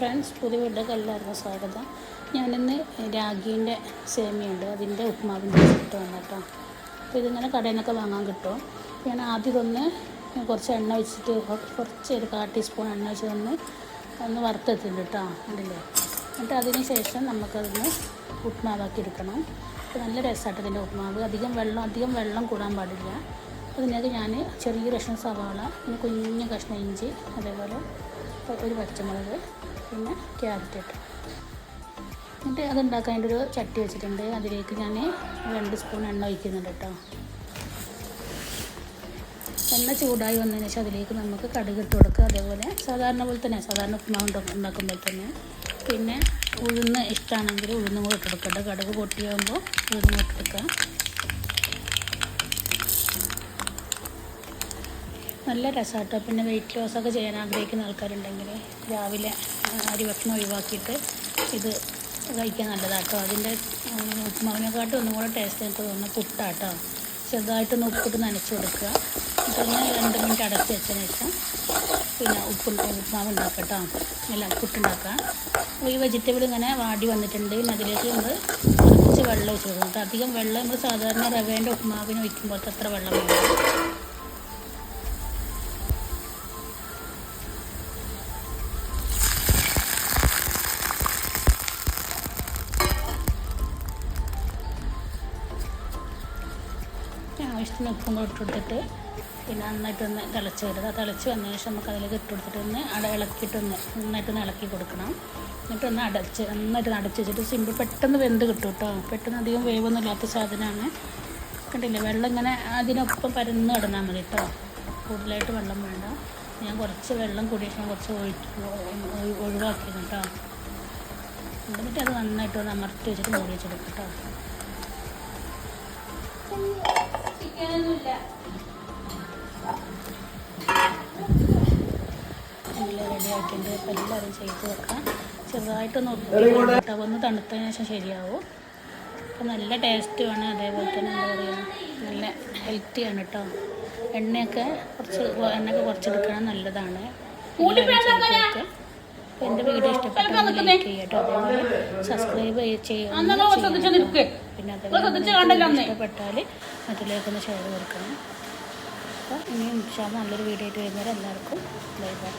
ചാനലിലേക്ക് സ്വാഗതം. ഞാനിന്ന് രാഗീന്റെ സേമിയുണ്ട്. അതിന്റെ ഉപ്മാവിന്റെ ഇട്ട് കേട്ടോ. അപ്പോൾ ഇതിങ്ങനെ കടയിൽ നിന്നൊക്കെ വാങ്ങാൻ കിട്ടും. ഞാൻ ആദ്യം ഇതൊന്ന് കുറച്ച് എണ്ണ വെച്ചിട്ട് കുറച്ച് ഒരു കാ ടീസ്പൂൺ എണ്ണ ഒഴിച്ച് ഒന്ന് ഒന്ന് വറുത്തെത്തിണ്ട് കേട്ടോ കണ്ടില്ലേ? എന്നിട്ട് അതിന് ശേഷം നമുക്കതൊന്ന് ഉപ്മാവാക്കി എടുക്കണം. അപ്പോൾ നല്ല രസമായിട്ട് ഇതിന്റെ ഉപ്മാവ്. അധികം വെള്ളം അധികം വെള്ളം കൂടാൻ പാടില്ല. അതിനകത്ത് ഞാൻ ചെറിയ കഷ്ണം സവാള പിന്നെ കുഞ്ഞു കഷ്ണം ഇഞ്ചി അതേപോലെ ഒരു പച്ചമുളക് പിന്നെ ക്യാരറ്റ് ഇട്ടു. എന്നിട്ട് അതുണ്ടാക്കാൻ ഒരു ചട്ടി വെച്ചിട്ടുണ്ട്. അതിലേക്ക് ഞാൻ രണ്ട് സ്പൂൺ എണ്ണ ഒഴിക്കുന്നുണ്ട് കേട്ടോ. എണ്ണ ചൂടായി വന്നതിന് ശേഷം അതിലേക്ക് നമുക്ക് കടുക് ഇട്ട് കൊടുക്കുക. അതേപോലെ സാധാരണ പോലെ തന്നെ സാധാരണ ഉപ്പുമാവ് ഉണ്ടാ- ഉണ്ടാക്കുമ്പോൾ തന്നെ. പിന്നെ ഉഴുന്ന് ഇഷ്ടമാണെങ്കിൽ ഉഴുന്നും കൂടെ ഇട്ട് കൊടുക്കട്ടെ കടുക് പൊട്ടിയാകുമ്പോൾ ഉഴുന്നും ഇട്ട് ഇട്ടെടുക്കുക നല്ല രസമാട്ടോ. പിന്നെ വെയിറ്റ് ലോസൊക്കെ ചെയ്യാൻ ആഗ്രഹിക്കുന്ന ആൾക്കാരുണ്ടെങ്കിൽ രാവിലെ അരി ഭക്ഷണം ഒഴിവാക്കിയിട്ട് ഇത് കഴിക്കാൻ നല്ലതാട്ടോ. അതിന്റെ ഉപ്പുമാവിനെക്കാട്ടും ഒന്നും കൂടെ ടേസ്റ്റ് എനിക്ക് തോന്നുന്നു. പുട്ടാട്ടോ. ചെറുതായിട്ടൊന്ന് ഉപ്പിട്ട് നനച്ച് കൊടുക്കുക. പിന്നെ രണ്ട് മിനിറ്റ് അടച്ച് വെച്ചതിന് ശേഷം പിന്നെ ഉപ്പ് ഉപ്പുമാവ് ഉണ്ടാക്കട്ടോ അല്ല പുട്ടുണ്ടാക്കുക. അപ്പോൾ ഈ വെജിറ്റബിൾ ഇങ്ങനെ വാടി വന്നിട്ടുണ്ട്. പിന്നെ അതിലേക്ക് നമ്മൾ കുറച്ച് വെള്ളം ഒഴിച്ച് കൊടുക്കും അധികം വെള്ളം നമ്മൾ സാധാരണ റവേന്റെ ഉപ്പുമാവിന് ഒഴിക്കുമ്പോഴത്തെ അത്ര വെള്ളം വേണം ആവശ്യത്തിന് ഉപ്പും കൂടെ ഇട്ട് കൊടുത്തിട്ട് പിന്നെ നന്നായിട്ടൊന്ന് തിളച്ച് വരുന്നത്. ആ തിളച്ച് വന്നതിന് ശേഷം നമുക്ക് അതിലേക്ക് ഇട്ട് കൊടുത്തിട്ടൊന്ന് അട ഇളക്കിയിട്ടൊന്ന് നന്നായിട്ടൊന്ന് ഇളക്കി കൊടുക്കണം. എന്നിട്ടൊന്ന് അടച്ച് നന്നായിട്ട് അടച്ച് വെച്ചിട്ട് സിമ്പിൾ പെട്ടെന്ന് വെന്ത് കിട്ടും കേട്ടോ. പെട്ടെന്ന് അധികം വേവൊന്നും ഇല്ലാത്ത സാധനമാണ്. കണ്ടില്ലേ? വെള്ളം ഇങ്ങനെ അതിനൊപ്പം പരന്ന് കിടന്നാൽ മതി കേട്ടോ. കൂടുതലായിട്ട് വെള്ളം വേണ്ട. ഞാൻ കുറച്ച് വെള്ളം കൂടിയിട്ട് കുറച്ച് ഒഴിവാക്കിയിരുന്നു കേട്ടോ. എന്നിട്ട് അത് നന്നായിട്ട് ഒന്ന് അമർത്തി വെച്ചിട്ട് മൂടി വെച്ചെടുക്കും കേട്ടോ. എല്ലാം റെഡി ആക്കിയിട്ടുണ്ട് അപ്പോൾ എല്ലാവരും ചെയ്ത് വെക്കാം. ചെറുതായിട്ടൊന്ന് ഒന്ന് തണുത്തതിന് ശേഷം ശരിയാവും. അപ്പം നല്ല ടേസ്റ്റുമാണ് അതേപോലെ തന്നെ എന്താ പറയുക നല്ല ഹെൽത്തിയാണ് കേട്ടോ എണ്ണയൊക്കെ കുറച്ച് എണ്ണയൊക്കെ കുറച്ചെടുക്കണം. നല്ലതാണ്. അപ്പോൾ എന്റെ വീഡിയോ ഇഷ്ടപ്പെട്ടാൽ ലൈക്ക് ചെയ്യുക കേട്ടോ അതേപോലെ സബ്സ്ക്രൈബ് ചെയ്യുക പിന്നെ അതേപോലെ ഇഷ്ടപ്പെട്ടാൽ മറ്റുള്ളവർക്കൊന്ന് ഷെയർ കൊടുക്കണം. അപ്പോൾ ഇനിയും ഇൻഷാ അല്ലാ നല്ലൊരു വീഡിയോ ആയിട്ട് വരുന്നവരെ എല്ലാവർക്കും ബൈ ബൈ